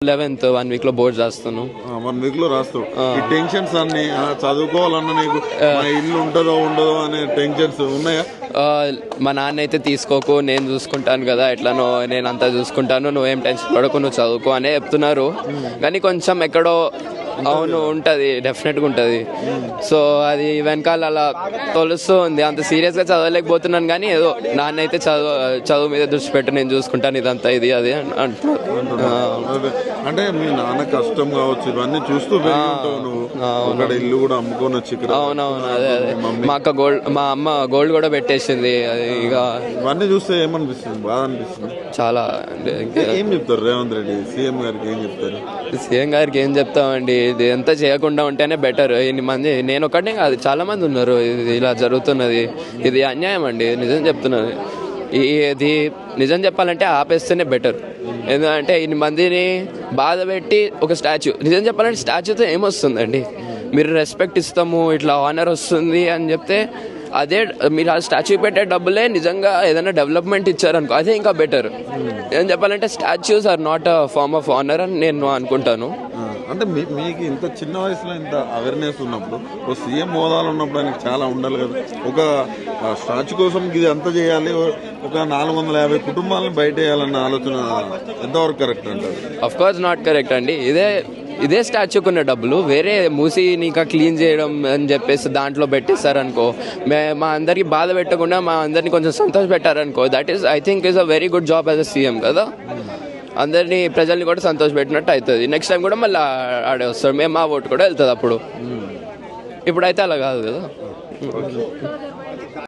Eleventh one వీక్లో boards రాస్తాను one వీక్లో రాస్తావు. ఈ టెన్షన్స్ అన్ని ఆ, చదువుకోవాలన్నా నీకు మా ఇల్లు ఉంటుందో ఉండదో అనే టెన్షన్స్ ఉన్నాయా? ఆ, మా నాన్న అయితే తీసుకోకు నేను చూసుకుంటాను కదా ఎట్లానో నేను అంతా చూసుకుంటాను నువ్వేం టెన్షన్ పడకు నువ్వు చదువుకో అనే చెప్తున్నారు. కానీ కొంచెం ఎక్కడో అవును ఉంటుంది. డెఫినెట్గా ఉంటుంది. సో అది వెనకాల అలా తొలుస్తూ ఉంది అంత సీరియస్గా చదవలేకపోతున్నాను కానీ ఏదో నాన్న అయితే చదువు చదువు మీద దృష్టి పెట్టు నేను చూసుకుంటాను ఇదంతా ఇది అది. అంటే మీ నాన్న కష్టం కావచ్చు ఇవన్నీ చూస్తూ ఇల్లు కూడా అమ్ముకొని వచ్చి అవునవును అదే అదే. మా అక్క గోల్డ్ మా అమ్మ గోల్డ్ కూడా పెట్టేసింది అది ఇక ఇవన్నీ చూస్తే ఏమనిపిస్తుంది? బాధ అనిపిస్తుంది? చాలా ఏం చెప్తారు రేవంత్ రెడ్డి? సీఎం గారికి ఏం చెప్తారు? సీఎం గారికి ఏం చెప్తామండి? ఇది ఎంత చేయకుండా ఉంటేనే బెటర్ ఇన్ని మంది నేను ఒకటే కాదు చాలా మంది ఉన్నారు. ఇది ఇలా జరుగుతున్నది. ఇది అన్యాయం అండి నిజం చెప్తున్నది. ఇది నిజం చెప్పాలంటే ఆపేస్తేనే బెటర్ ఎందుకంటే ఇన్ని మందిని బాధ పెట్టి ఒక స్టాచ్యూ నిజం చెప్పాలంటే స్టాచ్యూతో ఏమొస్తుందండి? మీరు రెస్పెక్ట్ ఇస్తాము ఇట్లా ఆనర్ వస్తుంది అని చెప్తే అదే మీరు ఆ స్టాచ్యూ పెట్టే డబ్బులే నిజంగా ఏదైనా డెవలప్మెంట్ ఇచ్చారనుకో అదే ఇంకా బెటర్ ఏం చెప్పాలంటే statues are not a form of honour అని నేను అనుకుంటాను. అంటే మీ- మీకు ఇంత చిన్న వయసులో ఇంత అవేర్నెస్ ఉన్నప్పుడు ఓ సీఎం హోదాలో ఉన్నప్పుడు ఆయనకి చాలా ఉండాలి కదా. ఒక స్టాచ్యూ కోసం ఇది అంత చేయాలి ఒక నాలుగు వందల యాభై కుటుంబాలను బయట వేయాలన్న ఆలోచన ఎంతవరకు కరెక్ట్ అంటారు? అఫ్ కోర్స్ నాట్ కరెక్ట్ అండి. ఇదే ఇదే స్టాచ్యూకి ఉన్న డబ్బులు వేరే మూసి ఇంకా క్లీన్ చేయడం అని చెప్పేసి దాంట్లో పెట్టేస్తారనుకో మే మా అందరికి బాధ పెట్టకుండా మా అందరిని కొంచెం సంతోష పెట్టారనుకో that is I think is a very good job as a CM కదా? అందరినీ ప్రజల్ని కూడా సంతోష పెట్టినట్టు అవుతుంది. నెక్స్ట్ టైం కూడా మళ్ళీ ఆడే వస్తాడు మేము మా ఓటు కూడా వెళ్తుంది అప్పుడు. ఇప్పుడైతే అలా కాదు కదా.